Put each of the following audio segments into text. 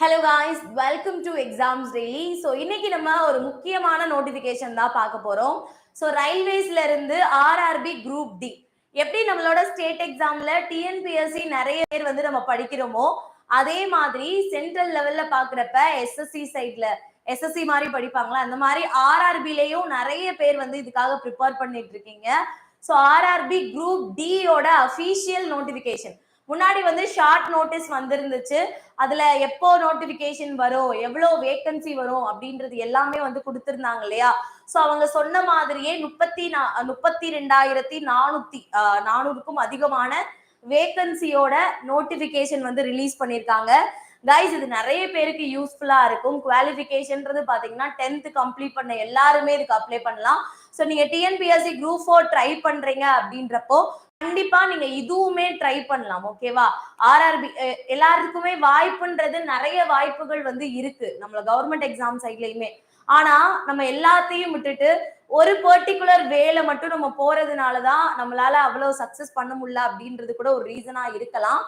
Hello guys welcome to exams daily so இன்னைக்கு நம்ம ஒரு முக்கியமான நோட்டிஃபிகேஷன் தான் பார்க்க போகிறோம் ஸோ ரயில்வேஸ்ல இருந்து ஆர்ஆர்பி குரூப் டி எப்படி நம்மளோட ஸ்டேட் எக்ஸாம்ல டிஎன்பிஎஸ்சி நிறைய பேர் வந்து நம்ம படிக்கிறோமோ அதே மாதிரி சென்ட்ரல் லெவல்ல பாக்குறப்ப எஸ்எஸ்சி சைட்ல எஸ்எஸ்சி மாதிரி படிப்பாங்களா அந்த மாதிரி ஆர்ஆர்பிலையும் நிறைய பேர் வந்து இதுக்காக ப்ரிப்பேர் பண்ணிட்டு இருக்கீங்க ஸோ ஆர்ஆர்பி குரூப் டியோட அஃபீஷியல் நோட்டிஃபிகேஷன் முன்னாடி வந்து ஷார்ட் நோட்டீஸ் வந்திருந்துச்சு அதுல எப்போ நோட்டிபிகேஷன் வரும் எவ்வளோ வேக்கன்சி வரும் அப்படின்றது எல்லாமே வந்து கொடுத்துருந்தாங்க இல்லையா ஸோ அவங்க சொன்ன மாதிரியே முப்பத்தி நா முப்பத்தி ரெண்டாயிரத்தி நானூத்தி நானூறுக்கும் அதிகமான வேக்கன்சியோட நோட்டிபிகேஷன் வந்து ரிலீஸ் பண்ணியிருக்காங்க கைஸ் இது நிறைய பேருக்கு யூஸ்ஃபுல்லா இருக்கும் குவாலிஃபிகேஷன்ன்றது பாத்தீங்கன்னா டென்த் கம்ப்ளீட் பண்ண எல்லாருமே இதுக்கு அப்ளை பண்ணலாம் ஸோ நீங்க டிஎன்பிஎஸ்சி குரூப் ஃபோர் ட்ரை பண்றீங்க அப்படின்றப்போ கண்டிப்பா நீங்க இதுவுமே ட்ரை பண்ணலாம் ஓகேவா ஆர்ஆர்பி எல்லாருக்குமே வாய்ப்புன்றது நிறைய வாய்ப்புகள் வந்து இருக்கு நம்மள கவர்மெண்ட் எக்ஸாம் சைட்லயுமே ஆனா நம்ம எல்லாத்தையும் விட்டுட்டு ஒரு பர்டிகுலர் வேலை மட்டும் நம்ம போறதுனாலதான் நம்மளால அவ்வளவு சக்சஸ் பண்ண முடியல அப்படின்றது கூட ஒரு ரீசனா இருக்கலாம்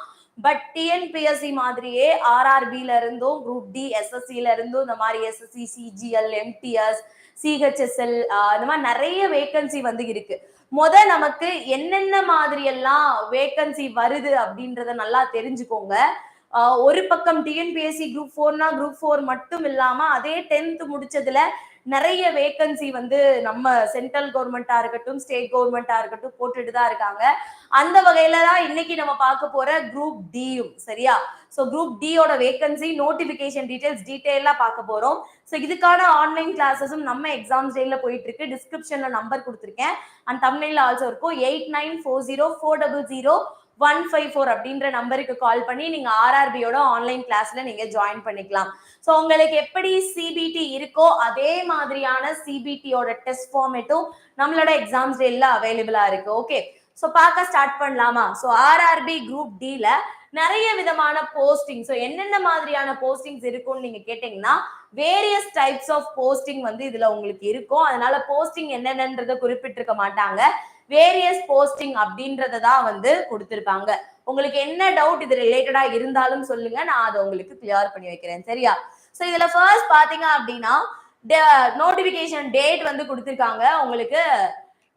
பட் டிஎன்பிஎஸ்சி மாதிரியே ஆர்ஆர்பில இருந்தும் குரூப் டி எஸ்எஸ்சில இருந்தும் இந்த மாதிரி எஸ்எஸ்சி சிஜிஎல் எம்டிஎஸ் சிஹெச்எஸ்எல் இந்த மாதிரி நிறைய வேகன்சி வந்து இருக்கு முத நமக்கு என்னென்ன மாதிரி எல்லாம் வேகன்சி வருது அப்படின்றத நல்லா தெரிஞ்சுக்கோங்க ஒரு பக்கம் டிஎன்பிஎஸ்சி குரூப் ஃபோர்னா குரூப் ஃபோர் மட்டும் இல்லாம அதே டென்த் முடிச்சதுல நிறைய வேகன்சி வந்து நம்ம சென்ட்ரல் கவர்மெண்டா இருக்கட்டும் ஸ்டேட் கவர்மெண்டா இருக்கட்டும் போட்டுட்டு தான் இருக்காங்க அந்த வகையில தான் இன்னைக்கு நம்ம பார்க்க போற குரூப் டியும் சரியா ஸோ குரூப் டியோட வேகன்சி நோட்டிபிகேஷன் டீடைல்ஸ் டீட்டெயிலாக பார்க்க போகிறோம் ஸோ இதுக்கான ஆன்லைன் கிளாஸஸும் நம்ம எக்ஸாம் டேயில் போயிட்டு இருக்கு டிஸ்கிரிப்ஷனில் நம்பர் கொடுத்துருக்கேன் அண்ட் தமிழில் ஆல்சோ இருக்கும் eight nine four zero four double zero one five four அப்படின்ற நம்பருக்கு கால் பண்ணி நீங்க ஆர்ஆர்பியோட ஆன்லைன் கிளாஸ்ல நீங்க ஜாயின் பண்ணிக்கலாம் ஸோ உங்களுக்கு எப்படி சிபிடி இருக்கோ அதே மாதிரியான சிபிடியோட டெஸ்ட் ஃபார்மேட்டும் நம்மளோட எக்ஸாம்ஸ் எல்லாம் அவைலபிளா இருக்கு ஓகே ஸோ பார்க்க ஸ்டார்ட் பண்ணலாமா ஸோ ஆர்ஆர்பி குரூப் டில நிறைய விதமான போஸ்டிங் ஸோ என்னென்ன மாதிரியான போஸ்டிங்ஸ் இருக்கும்னு நீங்க கேட்டீங்கன்னா வேரியஸ் டைப்ஸ் ஆஃப் போஸ்டிங் வந்து இதுல உங்களுக்கு இருக்கும் அதனால போஸ்டிங் என்னென்னன்றத குறிப்பிட்டிருக்க மாட்டாங்க வேரியஸ் போஸ்டிங் அப்படின்றத தான் வந்து கொடுத்துருப்பாங்க உங்களுக்கு என்ன டவுட் இது ரிலேட்டடா இருந்தாலும் சொல்லுங்க நான் அதை உங்களுக்கு கிளியர் பண்ணி வைக்கிறேன் சரியா ஸோ இதுல ஃபர்ஸ்ட் பாத்தீங்க அப்படின்னா நோட்டிபிகேஷன் டேட் வந்து கொடுத்துருக்காங்க உங்களுக்கு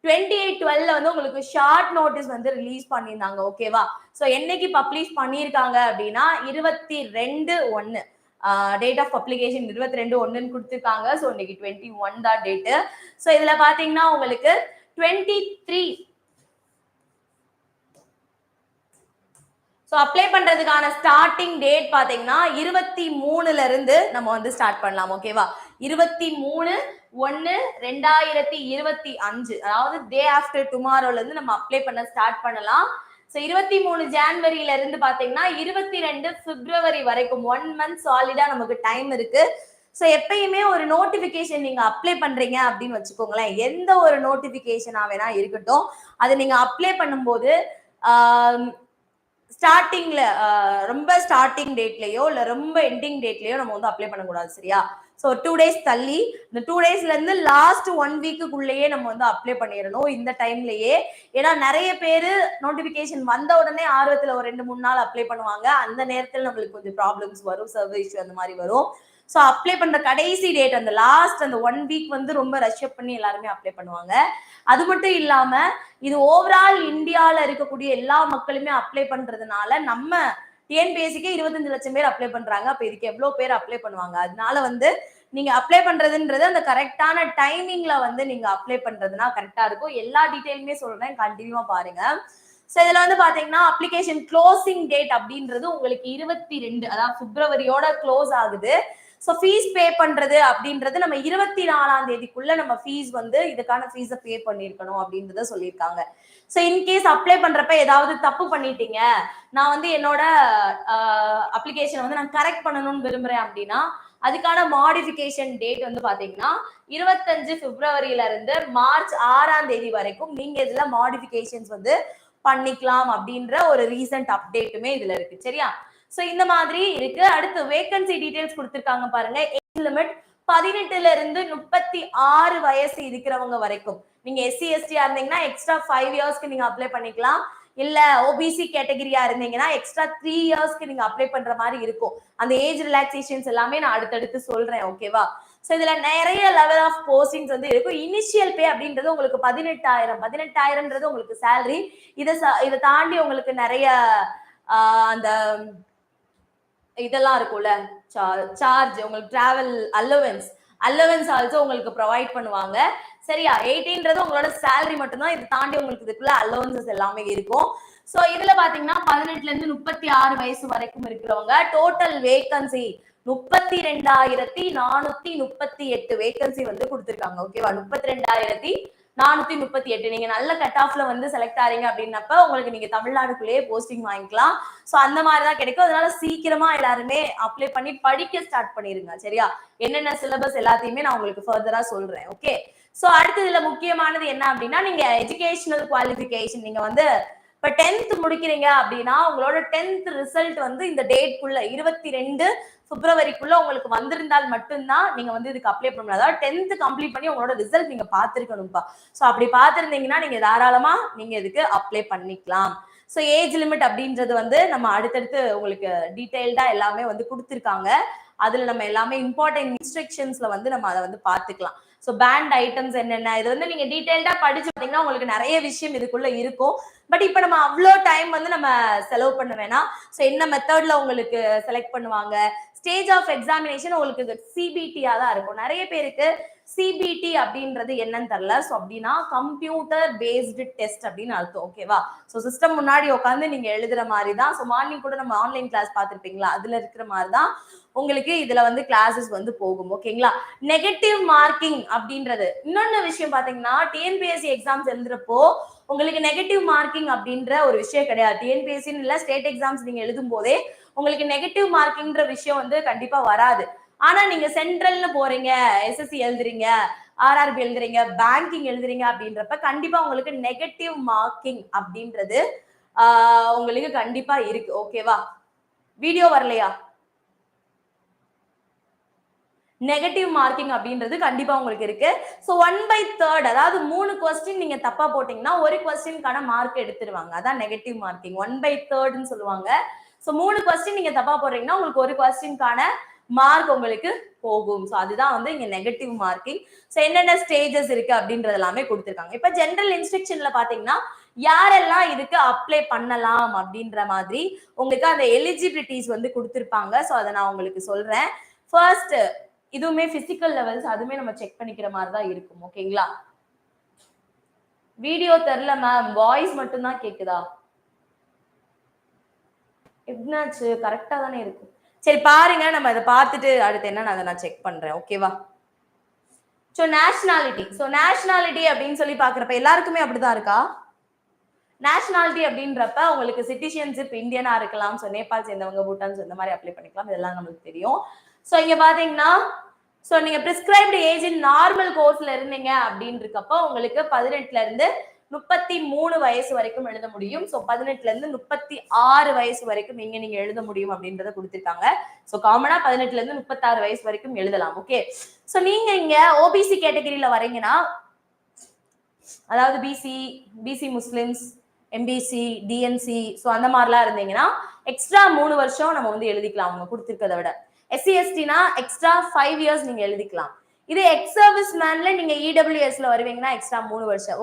டுவெண்ட்டி எயிட் டுவெல்ல வந்து உங்களுக்கு ஷார்ட் நோட்டீஸ் வந்து ரிலீஸ் பண்ணியிருந்தாங்க ஓகேவா ஸோ என்னைக்கு பப்ளிஷ் பண்ணியிருக்காங்க அப்படின்னா இருபத்தி ரெண்டு ஒன்று டேட் ஆஃப் பப்ளிகேஷன் இருபத்தி ரெண்டு ஒன்றுன்னு கொடுத்துருக்காங்க ஸோ இன்னைக்கு டுவெண்ட்டி ஒன் தான் டேட்டு ஸோ இதில் பார்த்தீங்கன்னா உங்களுக்கு 23 ஸோ அப்ளை பண்ணுறதுக்கான ஸ்டார்டிங் டேட் பார்த்தீங்கன்னா இருபத்தி மூணுல இருந்து நம்ம வந்து ஸ்டார்ட் பண்ணலாம் ஓகேவா இருபத்தி மூணு ஒன்று ரெண்டாயிரத்தி இருபத்தி அஞ்சு அதாவது டே ஆஃப்டர் டுமாரோலேருந்து நம்ம அப்ளை பண்ண ஸ்டார்ட் பண்ணலாம் ஸோ இருபத்தி மூணு ஜான்வரியில இருந்து பாத்தீங்கன்னா இருபத்தி ரெண்டு பிப்ரவரி வரைக்கும் ஒன் மந்த் சாலிடாக நமக்கு டைம் இருக்கு ஸோ எப்பயுமே ஒரு நோட்டிஃபிகேஷன் நீங்கள் அப்ளை பண்ணுறீங்க அப்படின்னு வச்சுக்கோங்களேன் எந்த ஒரு நோட்டிஃபிகேஷனாக வேணா இருக்கட்டும் அதை நீங்கள் அப்ளை பண்ணும்போது ஸ்டார்டிங்ல ரொம்ப ஸ்டார்டிங் டேட்லயோ இல்லை ரொம்ப எண்டிங் டேட்லயோ நம்ம வந்து அப்ளை பண்ணக்கூடாது சரியா ஸோ டூ டேஸ் தள்ளி இந்த டூ டேஸ்லேருந்து லாஸ்ட் ஒன் வீக்குக்குள்ளேயே நம்ம வந்து அப்ளை பண்ணிடணும் இந்த டைம்லயே ஏன்னா நிறைய பேர் நோட்டிஃபிகேஷன் வந்த உடனே ஆர்வத்தில் ஒரு ரெண்டு மூணு நாள் அப்ளை பண்ணுவாங்க அந்த நேரத்தில் நம்மளுக்கு கொஞ்சம் ப்ராப்ளம்ஸ் வரும் சர்வ் இஷ்யூ அந்த மாதிரி வரும் ஸோ அப்ளை பண்ற கடைசி டேட் அந்த லாஸ்ட் அந்த ஒன் வீக் வந்து ரொம்ப ரஷ்யப் பண்ணி எல்லாருமே அப்ளை பண்ணுவாங்க அது மட்டும் இல்லாம இது ஓவரால் இந்தியாவில் இருக்கக்கூடிய எல்லா மக்களுமே அப்ளை பண்றதுனால நம்ம டிஎன்பிஎஸ்சிக்கே இருபத்தஞ்சு லட்சம் பேர் அப்ளை பண்றாங்க அப்ப இதுக்கு எவ்வளவு பேர் அப்ளை பண்ணுவாங்க அதனால வந்து நீங்க அப்ளை பண்றதுன்றது அந்த கரெக்டான டைமிங்ல வந்து நீங்க அப்ளை பண்றதுனா கரெக்டா இருக்கும் எல்லா டீட்டெயிலுமே சொல்றேன் கண்டினியூவா பாருங்க ஸோ இதுல வந்து பாத்தீங்கன்னா அப்ளிகேஷன் க்ளோசிங் டேட் அப்படின்றது உங்களுக்கு இருபத்தி ரெண்டு அதாவது பிப்ரவரியோட க்ளோஸ் ஆகுது ஸோ ஃபீஸ் பே பண்றது அப்படின்றது நம்ம இருபத்தி நாலாம் தேதிக்குள்ள நம்ம ஃபீஸ் வந்து இதுக்கான ஃபீஸை பே பண்ணிருக்கணும் அப்படின்றத சொல்லியிருக்காங்க ஸோ இன்கேஸ் அப்ளை பண்றப்ப ஏதாவது தப்பு பண்ணிட்டீங்க நான் வந்து என்னோட அப்ளிகேஷனை வந்து நான் கரெக்ட் பண்ணணும்னு விரும்புறேன் அப்படின்னா அதுக்கான மாடிஃபிகேஷன் டேட் வந்து பாத்தீங்கன்னா இருபத்தஞ்சு பிப்ரவரியில இருந்து மார்ச் ஆறாம் தேதி வரைக்கும் நீங்க இதுல மாடிஃபிகேஷன்ஸ் வந்து பண்ணிக்கலாம் அப்படின்ற ஒரு ரீசன்ட் அப்டேட்டுமே இதுல இருக்கு சரியா ஸோ இந்த மாதிரி இருக்கு அடுத்து வேகன்சி டீடைல்ஸ் கொடுத்துருக்காங்க பாருங்க ஏஜ் லிமிட் பதினெட்டுல இருந்து முப்பத்தி ஆறு வயசு இருக்கிறவங்க வரைக்கும் நீங்க எஸ்சி எஸ்டியா இருந்தீங்கன்னா எக்ஸ்ட்ரா ஃபைவ் இயர்ஸ்க்கு நீங்க அப்ளை பண்ணிக்கலாம் இல்ல ஓபிசி கேட்டகரியா இருந்தீங்கன்னா எக்ஸ்ட்ரா த்ரீ இயர்ஸ்க்கு நீங்க அப்ளை பண்ற மாதிரி இருக்கும் அந்த ஏஜ் ரிலாக்ஸேஷன்ஸ் எல்லாமே நான் அடுத்தடுத்து சொல்றேன் ஓகேவா ஸோ இதுல நிறைய லெவல் ஆஃப் போஸ்டிங்ஸ் வந்து இருக்கும் இனிஷியல் பே அப்படின்றது உங்களுக்கு பதினெட்டாயிரம் பதினெட்டாயிரம்ன்றது உங்களுக்கு சேலரி இதை இதை தாண்டி உங்களுக்கு நிறைய அந்த இதெல்லாம் இருக்கும்ல சார்ஜ் உங்களுக்கு டிராவல் அலவன்ஸ் அலவன்ஸ் ஆல்சோ உங்களுக்கு ப்ரொவைட் பண்ணுவாங்க சரியா எயிட்டீன்றது உங்களோட சேலரி மட்டும்தான் இதை தாண்டி உங்களுக்கு இதுக்குள்ள அலவன்சஸ் எல்லாமே இருக்கும் ஸோ இதுல பாத்தீங்கன்னா பதினெட்டுல இருந்து முப்பத்தி ஆறு வயசு வரைக்கும் இருக்கிறவங்க டோட்டல் வேகன்சி முப்பத்தி ரெண்டாயிரத்தி நானூத்தி முப்பத்தி எட்டு வேகன்சி வந்து கொடுத்துருக்காங்க ஓகேவா முப்பத்தி ரெண்டாயிரத்தி நானூத்தி முப்பத்தி எட்டு நீங்க நல்ல கட் ஆஃப்ல வந்து செலக்ட் ஆறீங்க அப்படின்னப்ப உங்களுக்கு நீங்க தமிழ்நாடுக்குள்ளேயே போஸ்டிங் வாங்கிக்கலாம் ஸோ அந்த மாதிரி தான் கிடைக்கும் அதனால சீக்கிரமா எல்லாருமே அப்ளை பண்ணி படிக்க ஸ்டார்ட் பண்ணிருங்க சரியா என்னென்ன சிலபஸ் எல்லாத்தையுமே நான் உங்களுக்கு ஃபர்தரா சொல்றேன் ஓகே சோ அடுத்ததுல முக்கியமானது என்ன அப்படின்னா நீங்க எஜுகேஷனல் குவாலிஃபிகேஷன் நீங்க வந்து இப்ப டென்த் முடிக்கிறீங்க அப்படின்னா உங்களோட டென்த் ரிசல்ட் வந்து இந்த டேட்குள்ள இருபத்தி ரெண்டு பிப்ரவரிக்குள்ள உங்களுக்கு வந்திருந்தால் மட்டும்தான் நீங்க வந்து இதுக்கு அப்ளை பண்ண முடியாது அதாவது டென்த் கம்ப்ளீட் பண்ணி உங்களோட ரிசல்ட் நீங்க பாத்துருக்கணும்ப்பா ஸோ அப்படி பாத்திருந்தீங்கன்னா நீங்க தாராளமா நீங்க இதுக்கு அப்ளை பண்ணிக்கலாம் ஸோ ஏஜ் லிமிட் அப்படின்றது வந்து நம்ம அடுத்தடுத்து உங்களுக்கு டீட்டெயில்டா எல்லாமே வந்து கொடுத்துருக்காங்க அதுல நம்ம எல்லாமே இம்பார்ட்டன்ட் இன்ஸ்ட்ரக்ஷன்ஸ்ல வந்து நம்ம அதை வந்து பார்த்துக்கலாம் ஸோ பேண்ட் ஐட்டம்ஸ் என்னென்ன இது வந்து நீங்க டீடைல்டா படிச்சு பார்த்தீங்கன்னா உங்களுக்கு நிறைய விஷயம் இதுக்குள்ள இருக்கும் பட் இப்போ நம்ம அவ்வளோ டைம் வந்து நம்ம செலவு பண்ண வேணாம் ஸோ என்ன மெத்தட்ல உங்களுக்கு செலக்ட் பண்ணுவாங்க ஸ்டேஜ் ஆஃப் எக்ஸாமினேஷன் உங்களுக்கு சிபிடியா தான் இருக்கும் நிறைய பேருக்கு சிபிடி அப்படின்றது என்னன்னு தெரியல ஸோ அப்படின்னா கம்ப்யூட்டர் பேஸ்டு டெஸ்ட் அப்படின்னு அர்த்தம் ஓகேவா ஸோ சிஸ்டம் முன்னாடி உட்காந்து நீங்க எழுதுற மாதிரி தான் ஸோ மார்னிங் கூட நம்ம ஆன்லைன் கிளாஸ் பார்த்துருப்பீங்களா அதுல இருக்கிற மாதிரி தான் உங்களுக்கு இதுல வந்து கிளாஸஸ் வந்து போகும் ஓகேங்களா நெகட்டிவ் மார்க்கிங் அப்படின்றது இன்னொன்னு விஷயம் பாத்தீங்கன்னா டிஎன்பிஎஸ்சி எக்ஸாம்ஸ் எழுதுறப்போ உங்களுக்கு நெகட்டிவ் மார்க்கிங் அப்படின்ற ஒரு விஷயம் கிடையாது டிஎன்பிஎஸ்சின்னு இல்லை ஸ்டேட் எக்ஸாம்ஸ் நீங்க எழுதும் போதே உங்களுக்கு நெகட்டிவ் மார்க்கிங்ன்ற விஷயம் வந்து கண்டிப்பா வராது ஆனா நீங்க சென்ட்ரல்னு போறீங்க எஸ்எஸ்சி எழுதுறீங்க ஆர்ஆர்பி எழுதுறீங்க பேங்கிங் எழுதுறீங்க அப்படின்றப்ப கண்டிப்பா உங்களுக்கு நெகட்டிவ் மார்க்கிங் அப்படின்றது உங்களுக்கு கண்டிப்பா இருக்கு ஓகேவா வீடியோ வரலையா நெகட்டிவ் மார்க்கிங் அப்படின்றது கண்டிப்பா உங்களுக்கு இருக்கு ஸோ ஒன் பை தேர்ட் அதாவது மூணு கொஸ்டின் நீங்க தப்பா போட்டீங்கன்னா ஒரு கொஸ்டின்கான மார்க் எடுத்துருவாங்க அதான் நெகட்டிவ் மார்க்கிங் ஒன் பை தேர்ட்னு சொல்லுவாங்க ஸோ மூணு கொஸ்டின் நீங்க தப்பா போடுறீங்கன்னா உங்களுக்கு ஒரு கொஸ்டின்கான மார்க் உங்களுக்கு போகும் ஸோ அதுதான் வந்து இங்க நெகட்டிவ் மார்க்கிங் ஸோ என்னென்ன ஸ்டேஜஸ் இருக்கு அப்படின்றது எல்லாமே கொடுத்துருக்காங்க இப்போ ஜென்ரல் இன்ஸ்ட்ரக்ஷன்ல பாத்தீங்கன்னா யாரெல்லாம் இதுக்கு அப்ளை பண்ணலாம் அப்படின்ற மாதிரி உங்களுக்கு அந்த எலிஜிபிலிட்டிஸ் வந்து கொடுத்துருப்பாங்க ஸோ அதை நான் உங்களுக்கு சொல்றேன் ஃபர்ஸ்ட் இதுவுமே பிசிக்கல் லெவல்ஸ் அதுவுமே நம்ம செக் பண்ணிக்கிற மாதிரி தான் இருக்கும் ஓகேங்களா வீடியோ தெரில மேம் வாய்ஸ் மட்டும்தான் கேக்குதா எப்படினாச்சு கரெக்டாக தானே இருக்கும் சரி பாருங்க நம்ம அதை பார்த்துட்டு அடுத்து என்ன அதை நான் செக் பண்ணுறேன் ஓகேவா ஸோ நேஷ்னாலிட்டி ஸோ நேஷ்னாலிட்டி அப்படின்னு சொல்லி பார்க்குறப்ப எல்லாருக்குமே அப்படிதான் இருக்கா நேஷ்னாலிட்டி அப்படின்றப்ப உங்களுக்கு சிட்டிசன்ஷிப் இந்தியனாக இருக்கலாம் ஸோ நேபாள் சேர்ந்தவங்க பூட்டான் சேர்ந்த மாதிரி அப்ளை பண்ணிக்கலாம் இதெல்லாம் நம்மளுக்கு தெரியும் ஸோ இங்கே பார்த்தீங்கன்னா ஸோ நீங்கள் ப்ரிஸ்கிரைப்டு ஏஜ் நார்மல் கோர்ஸில் இருந்தீங்க அப்படின்றப்ப உங்களுக்கு பதினெட்டுல இருந்து முப்பத்தி மூணு வயசு வரைக்கும் எழுத முடியும் ஸோ பதினெட்டுல இருந்து முப்பத்தி ஆறு வயசு வரைக்கும் இங்க நீங்க எழுத முடியும் அப்படின்றத கொடுத்திருக்காங்க ஸோ காமனா பதினெட்டுல இருந்து முப்பத்தாறு வயசு வரைக்கும் எழுதலாம் ஓகே சோ நீங்க இங்க ஓபிசி கேட்டகரியில வரீங்கன்னா அதாவது BC BC Muslims MBC DNC so அந்த மாதிரிலாம் இருந்தீங்கன்னா எக்ஸ்ட்ரா மூணு வருஷம் நம்ம வந்து எழுதிக்கலாம் அவங்க கொடுத்துருக்கதை விட எஸ்சி எஸ்டினா எக்ஸ்ட்ரா ஃபைவ் இயர்ஸ் நீங்க எழுதிக்கலாம் இது எக்ஸ் சர்வீஸ் மேன்ல நீங்க இடபிள்யூஎஸ்ல e வருவீங்கன்னா எக்ஸ்ட்ரா மூணு வருஷம்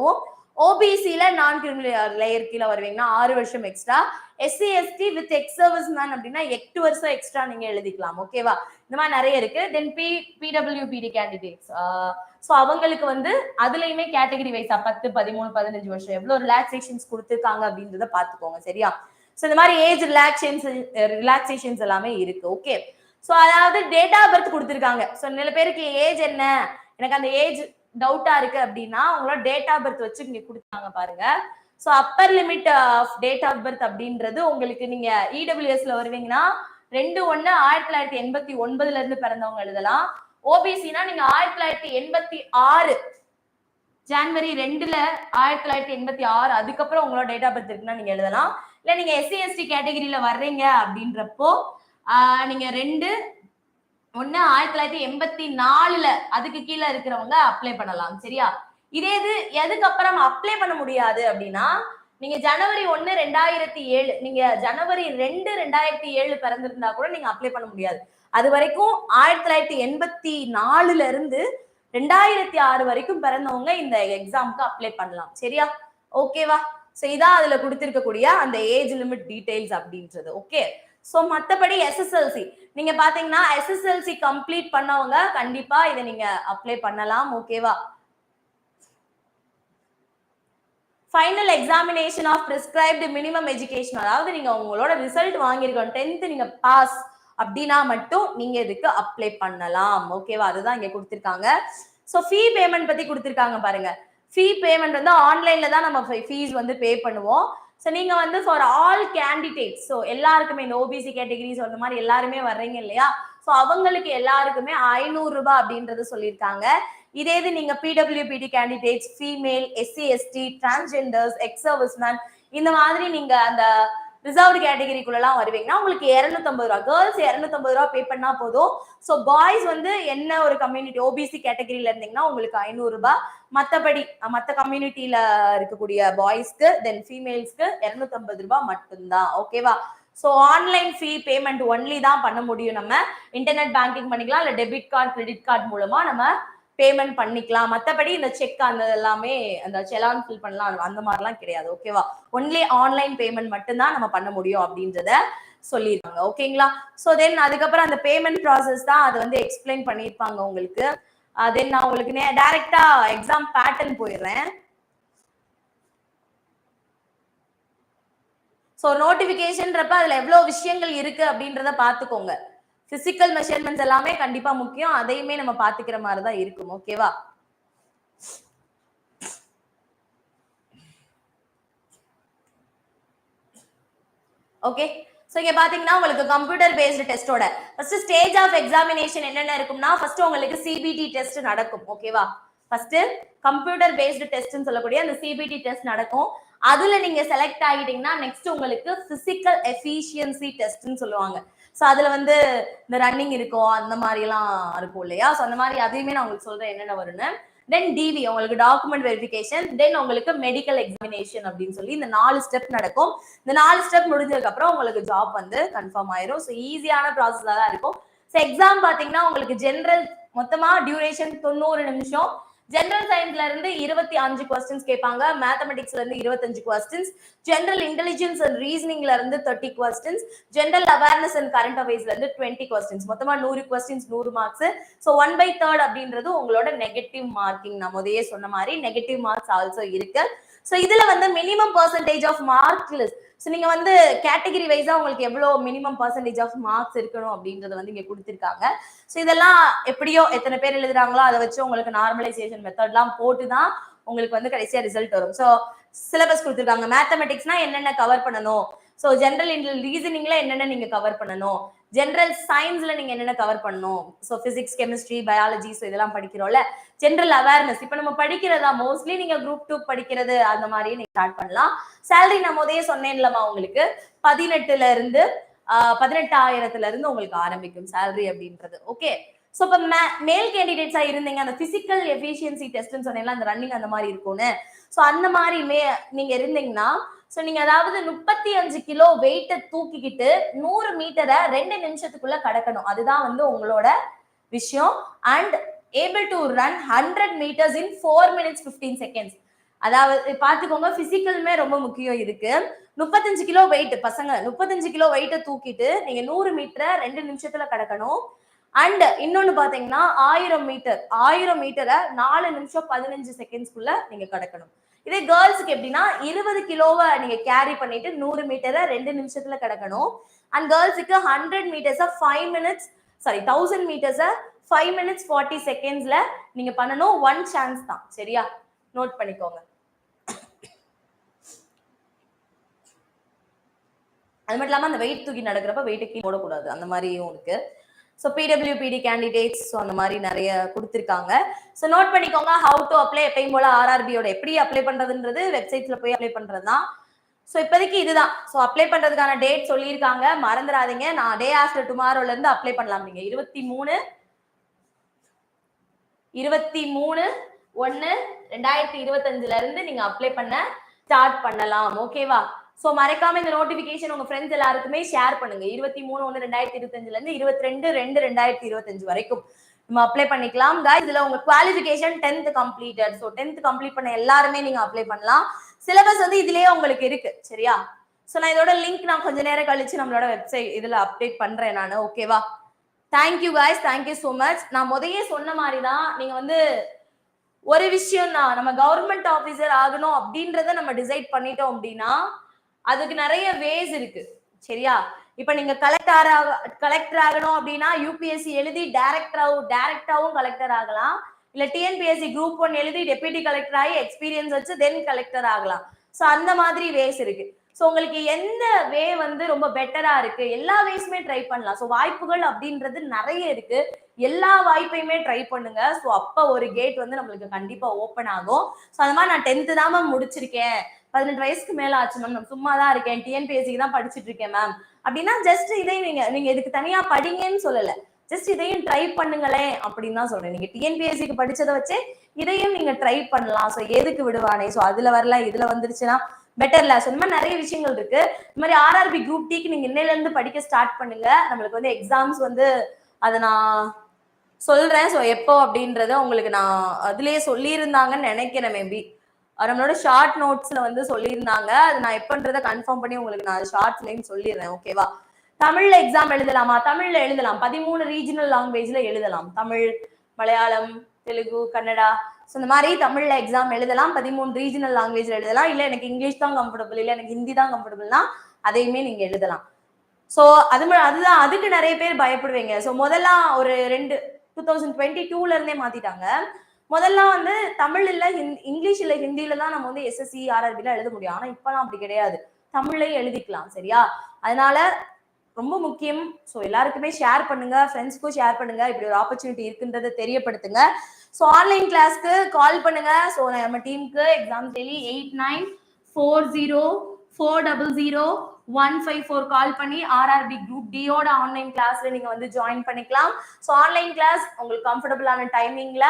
ஓபிசியில நான் கிரிமினல் லேயர் கீழே வருவீங்கன்னா ஆறு வருஷம் extra SC ST with ex service man அப்படின்னா எட்டு வருஷம் எக்ஸ்ட்ரா நீங்க எழுதிக்கலாம் ஓகேவா இந்த மாதிரி நிறைய இருக்கு then P PW PD candidates so அவங்களுக்கு வந்து அதுலயுமே கேட்டகரி வைஸா பத்து பதிமூணு பதினஞ்சு வருஷம் எவ்வளவு ரிலாக்ஸேஷன்ஸ் கொடுத்துருக்காங்க அப்படின்றத பாத்துக்கோங்க சரியா ஸோ இந்த மாதிரி ஏஜ் ரிலாக்ஸேஷன்ஸ் ரிலாக்ஸேஷன்ஸ் எல்லாமே இருக்கு ஓகே ஸோ அதாவது டேட் ஆஃப் பர்த் கொடுத்துருக்காங்க ஸோ நில பேருக்கு ஏஜ் என்ன எனக்கு அந்த ஏஜ் டவுட்டா இருக்கு அப்படின்னா உங்களோட டேட் ஆஃப் பர்த் வச்சு நீங்க கொடுத்தாங்க பாருங்க so upper limit of date of birth அப்படின்றது உங்களுக்கு நீங்க இடபிள்யூஎஸ்ல e வருவீங்கன்னா ரெண்டு ஒன்று ஆயிரத்தி தொள்ளாயிரத்தி எண்பத்தி ஒன்பதுல இருந்து பிறந்தவங்க எழுதலாம் ஓபிசினா நீங்க ஆயிரத்தி தொள்ளாயிரத்தி எண்பத்தி ஆறு ஜான்வரி ரெண்டுல ஆயிரத்தி தொள்ளாயிரத்தி எண்பத்தி ஆறு அதுக்கப்புறம் உங்களோட டேட் ஆஃப் பர்த் இருக்குன்னா நீங்க எழுதலாம் இல்ல நீங்க எஸ்சி எஸ்டி கேட்டகரியில வர்றீங்க அப்படின்றப்போ நீங்க ரெண்டு ஒன்னு ஆயிரத்தி தொள்ளாயிரத்தி எண்பத்தி நாலுல அதுக்கு கீழே இருக்கிறவங்க அப்ளை பண்ணலாம் சரியா இதே இது எதுக்கப்புறம் அப்ளை பண்ண முடியாது அப்படின்னா நீங்க ஜனவரி ஒன்னு ரெண்டாயிரத்தி ஏழு நீங்க ஜனவரி ரெண்டு ரெண்டாயிரத்தி ஏழு பிறந்திருந்தா கூட நீங்க அப்ளை பண்ண முடியாது அது வரைக்கும் ஆயிரத்தி தொள்ளாயிரத்தி எண்பத்தி நாலுல இருந்து ரெண்டாயிரத்தி ஆறு வரைக்கும் பிறந்தவங்க இந்த எக்ஸாமுக்கு அப்ளை பண்ணலாம் சரியா ஓகேவா ஸோ இதான் அதுல கொடுத்திருக்கக்கூடிய அந்த ஏஜ் லிமிட் டீடைல்ஸ் அப்படின்றது ஓகே ஸோ மற்றபடி எஸ்எஸ்எல்சி நீங்க பாத்தீங்கன்னா எஸ்எஸ்எல்சி கம்ப்ளீட் பண்ணவங்க கண்டிப்பா இதை நீங்க அப்ளை பண்ணலாம் ஓகேவா final examination of prescribed minimum education அதாவது நீங்க உங்களோட ரிசல்ட் வாங்கியிருக்கோம் டென்த் நீங்க பாஸ் அப்படின்னா மட்டும் நீங்க இதுக்கு அப்ளை பண்ணலாம் ஓகேவா அதுதான் இங்க கொடுத்துருக்காங்க ஸோ ஃபீ பேமெண்ட் பத்தி கொடுத்துருக்காங்க பாருங்க ஃபீ பேமெண்ட் வந்து ஆன்லைன்ல தான் நம்ம ஃபீஸ் வந்து பே பண்ணுவோம் ஸோ நீங்கள் வந்து ஃபார் ஆல் கேண்டிடேட்ஸ் ஸோ எல்லாருக்குமே இந்த ஓபிசி கேட்டகிரி சொல்ற அந்த மாதிரி எல்லாருமே வர்றீங்க இல்லையா ஸோ அவங்களுக்கு எல்லாருக்குமே ஐநூறு ரூபாய் அப்படின்றது சொல்லியிருக்காங்க இதே இது நீங்க PWBD candidates female SC ST transgenders ex இந்த மாதிரி நீங்க அந்த ரிசர்வ்டு கேட்டகரிக்குள்ளலாம் வருவீங்கன்னா உங்களுக்கு இரநூத்தம்பது ரூபா கேர்ள்ஸ் இரநூத்தம்பது ரூபா பே பண்ணா போதும் ஸோ பாய்ஸ் வந்து என்ன ஒரு கம்யூனிட்டி ஓபிசி கேட்டகரியில இருந்தீங்கன்னா உங்களுக்கு ஐநூறுரூபா மற்றபடி மற்ற கம்யூனிட்டியில இருக்கக்கூடிய பாய்ஸ்க்கு தென் ஃபீமேல்ஸ்க்கு இரநூத்தம்பது ரூபா மட்டும்தான் ஓகேவா so online fee payment only தான் பண்ண முடியும் நம்ம இன்டர்நெட் பேங்கிங் பண்ணிக்கலாம் இல்லை டெபிட் கார்டு கிரெடிட் கார்டு மூலமா நம்ம பேமெண்ட் பண்ணிக்கலாம் மற்றபடி இந்த செக் அந்த எல்லாமே அந்த செலான் ஃபில் பண்ணலாம் அந்த மாதிரிலாம் கிடையாது ஓகேவா ஒன்லி ஆன்லைன் பேமெண்ட் மட்டும்தான் நம்ம பண்ண முடியும் அப்படின்றத சொல்லியிருக்காங்க ஓகேங்களா ஸோ தென் அதுக்கப்புறம் அந்த பேமெண்ட் ப்ராசஸ் தான் அது வந்து எக்ஸ்பிளைன் பண்ணியிருப்பாங்க உங்களுக்கு தென் uh, நான் உங்களுக்கு டைரக்டா எக்ஸாம் பேட்டர்ன் போயிடுறேன் ஸோ நோட்டிஃபிகேஷன்றப்ப அதில் எவ்வளோ விஷயங்கள் இருக்குது அப்படின்றத பார்த்துக்கோங்க பிசிக்கல் மெஷர்மெண்ட்ஸ் எல்லாமே கண்டிப்பா முக்கியம் அதையுமே நம்ம பாத்துக்கிற மாதிரிதான் இருக்கும் ஓகேவா ஓகே ஸோ இங்கே பார்த்தீங்கன்னா உங்களுக்கு கம்ப்யூட்டர் பேஸ்டு டெஸ்ட்டோட ஃபர்ஸ்ட் ஸ்டேஜ் ஆஃப் எக்ஸாமினேஷன் என்னென்ன இருக்கும்னா ஃபர்ஸ்ட் உங்களுக்கு சிபிடி டெஸ்ட் நடக்கும் ஓகேவா ஃபர்ஸ்ட் கம்ப்யூட்டர் பேஸ்டு டெஸ்ட்னு சொல்லக்கூடிய அந்த சிபிடி டெஸ்ட் நடக்கும் அதுல நீங்க செலக்ட் ஆகிட்டீங்கன்னா நெக்ஸ்ட் உங்களுக்கு பிசிக்கல் எஃபிஷியன்சி டெஸ்ட்னு சொல்லுவாங்க ஸோ அதில் வந்து இந்த ரன்னிங் இருக்கும் அந்த மாதிரிலாம் இருக்கும் இல்லையா ஸோ அந்த மாதிரி அதையுமே நான் உங்களுக்கு சொல்கிறேன் என்னென்ன வரும்னு தென் டிவி உங்களுக்கு டாக்குமெண்ட் வெரிஃபிகேஷன் தென் உங்களுக்கு மெடிக்கல் எக்ஸாமினேஷன் அப்படின்னு சொல்லி இந்த நாலு ஸ்டெப் நடக்கும் இந்த நாலு ஸ்டெப் முடிஞ்சதுக்கப்புறம் உங்களுக்கு ஜாப் வந்து கன்ஃபார்ம் ஆயிரும் ஸோ ஈஸியான ப்ராசஸாக தான் இருக்கும் ஸோ எக்ஸாம் பார்த்தீங்கன்னா உங்களுக்கு ஜென்ரல் மொத்தமாக டியூரேஷன் தொண்ணூறு நிமிஷம் ஜென்ரல் சயின்ஸ்ல இருந்து இருபத்தி அஞ்சு கொஸ்டின்ஸ் கேட்பாங்க மேத்தமெட்டிக்ஸ்ல இருந்து இருபத்தஞ்சு கொஸ்டின்ஸ் ஜென்ரல் இன்டெலிஜென்ஸ் அண்ட் ரீசனிங்ல இருந்து thirty questions general awareness and current அஃபேர்ஸ்ல இருந்து டுவெண்ட்டி கொஸ்டின்ஸ் மொத்தமா நூறு கொஸ்டின்ஸ் நூறு marks so one by third அப்படின்றது உங்களோட நெகட்டிவ் மார்க்கிங் நம்ம சொன்ன மாதிரி நெகட்டிவ் மார்க்ஸ் ஆல்சோ இருக்கு ஸோ இதுல வந்து minimum percentage of mark list so நீங்க வந்து கேட்டகரி வைஸா உங்களுக்கு எவ்வளோ மினிமம் பர்சன்டேஜ் ஆஃப் மார்க்ஸ் இருக்கணும் அப்படின்றத வந்து இங்க கொடுத்துருக்காங்க ஸோ இதெல்லாம் எப்படியோ எத்தனை பேர் எழுதுறாங்களோ அதை வச்சு உங்களுக்கு நார்மலைசேஷன் மெத்தட்லாம் போட்டு தான் உங்களுக்கு வந்து கடைசியா ரிசல்ட் வரும் ஸோ சிலபஸ் கொடுத்துருக்காங்க மேத்தமெட்டிக்ஸ்னா என்னென்ன கவர் பண்ணணும் ஸோ ஜென்ரல் ரீசனிங்ல என்னென்ன நீங்க கவர் பண்ணணும் ஜென்ரல் சயின்ஸ்ல நீங்க என்னென்ன கவர் பண்ணும் so physics chemistry biology so இதெல்லாம் படிக்கிறோம்ல ஜென்ரல் அவேர்னஸ் இப்போ நம்ம படிக்கிறதா மோஸ்ட்லி நீங்க குரூப் டூ படிக்கிறது அந்த மாதிரி நீங்க ஸ்டார்ட் பண்ணலாம் சேலரி நான் சொன்னேன் சொன்னேன்லமா உங்களுக்கு பதினெட்டுல இருந்து பதினெட்டாயிரத்துல இருந்து உங்களுக்கு ஆரம்பிக்கும் சேலரி அப்படின்றது ஓகே ஸோ இப்போ மே மேல் கேண்டிடேட்ஸா இருந்தீங்க அந்த பிசிக்கல் எஃபிஷியன்சி டெஸ்ட்னு சொன்னீங்களா அந்த ரன்னிங் அந்த மாதிரி இருக்கும்னு ஸோ அந்த மாதிரி மே நீங்க இருந்தீங்கன்னா ஸோ நீங்க அதாவது முப்பத்தி அஞ்சு கிலோ வெயிட்டை தூக்கிக்கிட்டு நூறு மீட்டரை ரெண்டு நிமிஷத்துக்குள்ள கடக்கணும் அதுதான் வந்து உங்களோட விஷயம் and able to run hundred metres in four minutes fifteen seconds அதாவது பார்த்துக்கோங்க ஃபிசிக்கலுமே ரொம்ப முக்கியம் இருக்கு முப்பத்தஞ்சு கிலோ வெயிட் பசங்க முப்பத்தஞ்சு கிலோ வெயிட்டை தூக்கிட்டு நீங்க நூறு மீட்டரை ரெண்டு நிமிஷத்துல கடக்கணும் அண்ட் இன்னொன்னு பாத்தீங்கன்னா ஆயிரம் மீட்டர் ஆயிரம் மீட்டரை நாலு நிமிஷம் பதினஞ்சு செகண்ட்ஸ்க்குள்ள நீங்க கிடக்கணும் இதே கேர்ள்ஸுக்கு எப்படின்னா இருபது கிலோவை நீங்க கேரி பண்ணிட்டு நூறு மீட்டரை ரெண்டு நிமிஷத்துல கிடக்கணும் அண்ட் கேர்ள்ஸுக்கு ஹண்ட்ரட் மீட்டர்ஸை ஃபைவ் மினிட்ஸ் சாரி தௌசண்ட் மீட்டர்ஸை ஃபைவ் மினிட்ஸ் ஃபார்ட்டி செகண்ட்ஸ்ல நீங்க பண்ணணும் ஒன் சான்ஸ் தான் சரியா நோட் பண்ணிக்கோங்க அது மட்டும் இல்லாமல் அந்த வெயிட் தூக்கி நடக்கிறப்ப வெயிட்டு கீழே போடக்கூடாது அந்த மாதிரியும் இருக்குது ஸோ பிடபிள்யூபிடி கேண்டிடேட்ஸ் ஸோ அந்த மாதிரி நிறைய கொடுத்துருக்காங்க ஸோ நோட் பண்ணிக்கோங்க ஹவு டு அப்ளை எப்பயும் போல ஆர்ஆர்பியோட எப்படி அப்ளை பண்ணுறதுன்றது வெப்சைட்ல போய் அப்ளை பண்ணுறது தான் ஸோ இப்போதைக்கு இதுதான் ஸோ அப்ளை பண்ணுறதுக்கான டேட் சொல்லியிருக்காங்க மறந்துடாதீங்க நான் டே ஆஃப்டர் டுமாரோலேருந்து அப்ளை பண்ணலாம் நீங்கள் இருபத்தி மூணு இருபத்தி மூணு ஒன்று ரெண்டாயிரத்தி இருபத்தஞ்சிலேருந்து இருந்து நீங்கள் அப்ளை பண்ண ஸ்டார்ட் பண்ணலாம் ஓகேவா ஸோ மறக்காம இந்த நோட்டிபிகேஷன் உங்க ஃப்ரெண்ட்ஸ் எல்லாருக்குமே ஷேர் பண்ணுங்க இருபத்தி மூணு ஒன்று ரெண்டாயிரத்தி இருபத்தஞ்சுல இருந்து இருபத்தி ரெண்டு ரெண்டு ரெண்டாயிரத்தி இருபத்தஞ்சு வரைக்கும் நம்ம அப்ளை பண்ணிக்கலாம் கைஸ் இதுல உங்க qualification tenth completed so tenth complete பண்ண எல்லாருமே நீங்க அப்ளை பண்ணலாம் சிலபஸ் வந்து இதுலயே உங்களுக்கு இருக்கு சரியா ஸோ நான் இதோட லிங்க் நான் கொஞ்ச நேரம் கழிச்சு நம்மளோட வெப்சைட் இதுல அப்டேட் பண்றேன் நான் ஓகேவா thank you guys thank you so much நான் முதையே சொன்ன மாதிரி தான் நீங்க வந்து ஒரு விஷயம் தான் நம்ம கவர்மெண்ட் ஆஃபீஸர் ஆகணும் அப்படின்றத நம்ம டிசைட் பண்ணிட்டோம் அப்படின்னா அதுக்கு நிறைய வேஸ் இருக்கு சரியா இப்ப நீங்க கலெக்டர் ஆக கலெக்டர் ஆகணும் அப்படின்னா யூபிஎஸ்சி எழுதி டேரக்டராகவும் டைரக்டாவும் கலெக்டர் ஆகலாம் இல்ல டிஎன்பிஎஸ்சி குரூப் ஒன் எழுதி டெபியூட்டி கலெக்டர் ஆகி எக்ஸ்பீரியன்ஸ் வச்சு தென் கலெக்டர் ஆகலாம் ஸோ அந்த மாதிரி வேஸ் இருக்கு ஸோ உங்களுக்கு எந்த வே வந்து ரொம்ப பெட்டரா இருக்கு எல்லா வேஸுமே ட்ரை பண்ணலாம் ஸோ வாய்ப்புகள் அப்படின்றது நிறைய இருக்கு எல்லா வாய்ப்பையுமே ட்ரை பண்ணுங்க ஸோ அப்போ ஒரு கேட் வந்து நம்மளுக்கு கண்டிப்பா ஓப்பன் ஆகும் ஸோ அந்த மாதிரி நான் டென்த்து தான் மேம் முடிச்சிருக்கேன் பதினெட்டு வயசுக்கு மேல ஆச்சு மேம் நான் சும்மா தான் இருக்கேன் டிஎன்பிஎஸ்சிக்கு தான் படிச்சுட்டு இருக்கேன் மேம் அப்படின்னா ஜஸ்ட் இதை நீங்க நீங்க இதுக்கு தனியா படிங்கன்னு சொல்லல ஜஸ்ட் இதையும் ட்ரை பண்ணுங்களேன் அப்படின்னு தான் சொல்றேன் நீங்க டிஎன்பிஎஸ்சிக்கு படிச்சதை வச்சு இதையும் நீங்க ட்ரை பண்ணலாம் ஸோ எதுக்கு விடுவானே ஸோ அதுல வரல இதுல வந்துருச்சுன்னா பெட்டர்ல ஸோ இந்த மாதிரி நிறைய விஷயங்கள் இருக்கு இந்த மாதிரி ஆர்ஆர்பி குரூப் டிக்கு நீங்க இன்னையில இருந்து படிக்க ஸ்டார்ட் பண்ணுங்க நம்மளுக்கு வந்து எக்ஸாம்ஸ் வந்து அதை நான் சொல்றேன் ஸோ எப்போ அப்படின்றத உங்களுக்கு நான் அதுலயே சொல்லியிருந்தாங்கன்னு நினைக்கிறேன் மேபி நம்மளோட ஷார்ட் நோட்ஸ்ல வந்து சொல்லியிருந்தாங்க அது நான் எப்பன்றத கன்ஃபார்ம் பண்ணி உங்களுக்கு நான் ஷார்ட்ஸ்லயும் சொல்லிடுறேன் ஓகேவா தமிழ்ல எக்ஸாம் எழுதலாமா தமிழ்ல எழுதலாம் பதிமூணு ரீஜனல் லாங்குவேஜ்ல எழுதலாம் தமிழ் மலையாளம் தெலுங்கு கன்னடா ஸோ இந்த மாதிரி தமிழ்ல எக்ஸாம் எழுதலாம் பதிமூணு ரீஜனல் லாங்குவேஜ்ல எழுதலாம் இல்லை எனக்கு இங்கிலீஷ் தான் கம்ஃபர்டபுள் இல்லை எனக்கு ஹிந்தி தான் கம்ஃபர்டபுள்னா அதையுமே நீங்க எழுதலாம் ஸோ அது அதுதான் அதுக்கு நிறைய பேர் பயப்படுவீங்க ஸோ முதல்ல ஒரு ரெண்டு டூ தௌசண்ட் டுவெண்ட்டி டூல இருந்தே மாத்திட்டாங்க முதல்லாம் வந்து தமிழ் இல்ல இங்கிலீஷ் இல்ல ஹிந்தியில தான் நம்ம வந்து எஸ்எஸ்சி எல்லாம் எழுத முடியும் ஆனா இப்பெல்லாம் அப்படி கிடையாது தமிழ்லயே எழுதிக்கலாம் சரியா அதனால ரொம்ப முக்கியம் ஸோ எல்லாருக்குமே ஷேர் பண்ணுங்க ஃப்ரெண்ட்ஸ்க்கும் ஷேர் பண்ணுங்க இப்படி ஒரு ஆப்பர்ச்சுனிட்டி இருக்குன்றதை தெரியப்படுத்துங்க ஸோ ஆன்லைன் கிளாஸ்க்கு கால் பண்ணுங்க ஸோ நம்ம டீமுக்கு exam daily eight nine four zero four double zero one five four call பண்ணி ஆர்ஆர்பி குரூப் டியோட ஆன்லைன் கிளாஸ்ல நீங்க வந்து ஜாயின் பண்ணிக்கலாம் ஸோ ஆன்லைன் கிளாஸ் உங்களுக்கு கம்ஃபர்டபுளான டைமிங்ல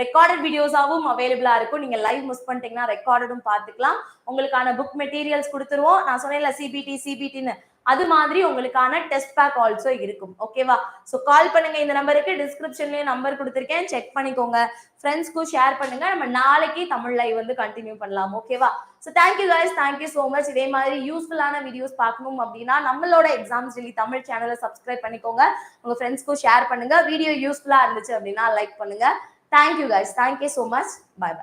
ரெக்கார்டட் வீடியோஸாவும் அவைலபிளா இருக்கும் நீங்க லைவ் மிஸ் பண்ணிட்டீங்கன்னா ரெக்கார்டடும் பார்த்துக்கலாம் உங்களுக்கான புக் மெட்டீரியல்ஸ் கொடுத்துருவோம் நான் சொன்னேன்ல சிபிடி சிபிடின்னு அது மாதிரி உங்களுக்கான டெஸ்ட் பேக் ஆல்சோ இருக்கும் ஓகேவா ஸோ கால் பண்ணுங்க இந்த நம்பருக்கு டிஸ்கிரிப்ஷன்லயே நம்பர் கொடுத்துருக்கேன் செக் பண்ணிக்கோங்க ஃப்ரெண்ட்ஸ்க்கும் ஷேர் பண்ணுங்க நம்ம நாளைக்கு தமிழ் லைவ் வந்து கண்டினியூ பண்ணலாம் ஓகேவா so thank you guys thank you so much இதே மாதிரி யூஸ்ஃபுல்லான வீடியோஸ் பார்க்கணும் அப்படின்னா நம்மளோட எக்ஸாம்ஸ் டெய்லி தமிழ் சேனலை சப்ஸ்கிரைப் பண்ணிக்கோங்க உங்க ஃப்ரெண்ட்ஸ்க்கும் ஷேர் பண்ணுங்க வீடியோ யூஸ்ஃபுல்லா இருந்துச்சு அப்படின்னா லைக் பண்ணுங்க Thank you guys. Thank you so much. Bye bye.